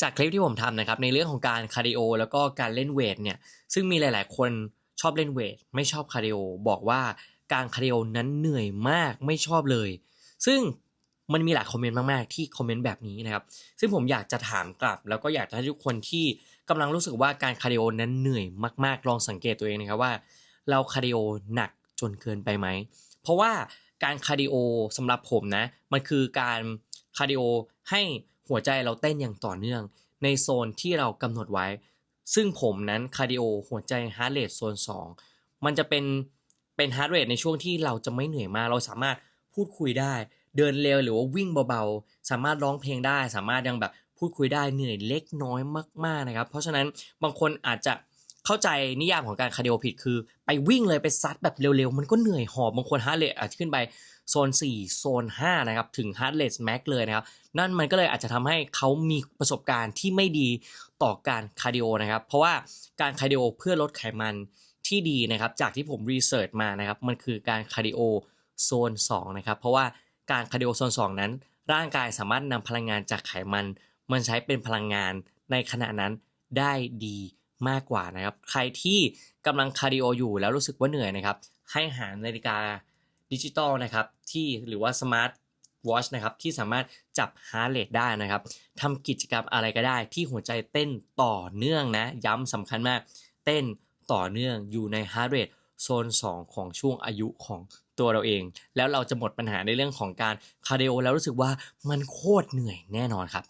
จากคลิปที่ผมทำนะครับในเรื่องของการคาร์ดิโอแล้วก็การเล่นเวทเนี่ยซึ่งมีหลาย ๆ คนชอบเล่นเวทไม่ชอบคาร์ดิโอบอกว่าการคาร์ดิโอนั้นเหนื่อยมากไม่ชอบเลย ซึ่งมันมีหลายคอมเมนต์มาก ๆ ที่คอมเมนต์แบบนี้นะครับ ซึ่งผมอยากจะถามกลับ แล้วก็อยากจะให้ทุกคนที่กำลังรู้สึกว่าการคาร์ดิโอนั้นเหนื่อยมาก ๆ ลองสังเกตตัวเองนะครับว่า เราคาร์ดิโอหนักจนเกินไปไหม เพราะว่าการคาร์ดิโอสำหรับผมนะ มันคือการคาร์ดิโอให้ หัวใจเราเต้นอย่างต่อเนื่อง ในโซนที่เรากำหนดไว้ ซึ่งผมนั้นคาร์ดิโอหัวใจฮาร์ดเรทโซน 2 มันจะเป็นเป็นฮาร์ดเรทในช่วงที่เราจะไม่เหนื่อยมาก เราสามารถพูดคุยได้ เดินเร็วหรือว่าวิ่งเบาๆ สามารถร้องเพลงได้ สามารถยังแบบพูดคุยได้เหนื่อยเล็กน้อยมากๆนะครับ เพราะฉะนั้นบางคนอาจจะ เข้าใจนิยามของการคาร์ดิโอผิดคือ ไปวิ่งเลยไปซัดแบบเร็วๆ มันก็เหนื่อยหอบบางคนฮาร์ดเรทอาจจะขึ้นไปโซน 4 โซน 5 นะครับ ถึงฮาร์ดเรทแม็กเลยนะครับ นั่นมันก็เลยอาจจะทำให้เขามีประสบการณ์ที่ไม่ดีต่อการคาร์ดิโอนะครับ เพราะว่าการคาร์ดิโอเพื่อลดไขมันที่ดีนะครับ จากที่ผมรีเสิร์ชมานะครับ มันคือการคาร์ดิโอโซน 2 นะครับ เพราะว่าการคาร์ดิโอโซน 2 นั้น ร่างกายสามารถนำพลังงานจากไขมัน มันใช้เป็นพลังงานในขณะนั้นได้ดี มากกว่านะครับ ใครที่กำลังคาร์ดิโออยู่แล้วรู้สึกว่าเหนื่อยนะครับ ให้หานาฬิกาดิจิตอลนะครับที่หรือว่าสมาร์ทวอชนะครับที่สามารถจับฮาร์เรทได้นะครับทำกิจกรรมอะไรก็ได้ที่หัวใจเต้นต่อเนื่องนะ ย้ำสำคัญมาก เต้นต่อเนื่องอยู่ในฮาร์เรทโซน 2 ของช่วงอายุของตัวเราเอง แล้วเราจะหมดปัญหาในเรื่องของการคาร์ดิโอแล้วรู้สึกว่ามันโคตรเหนื่อยแน่นอนครับ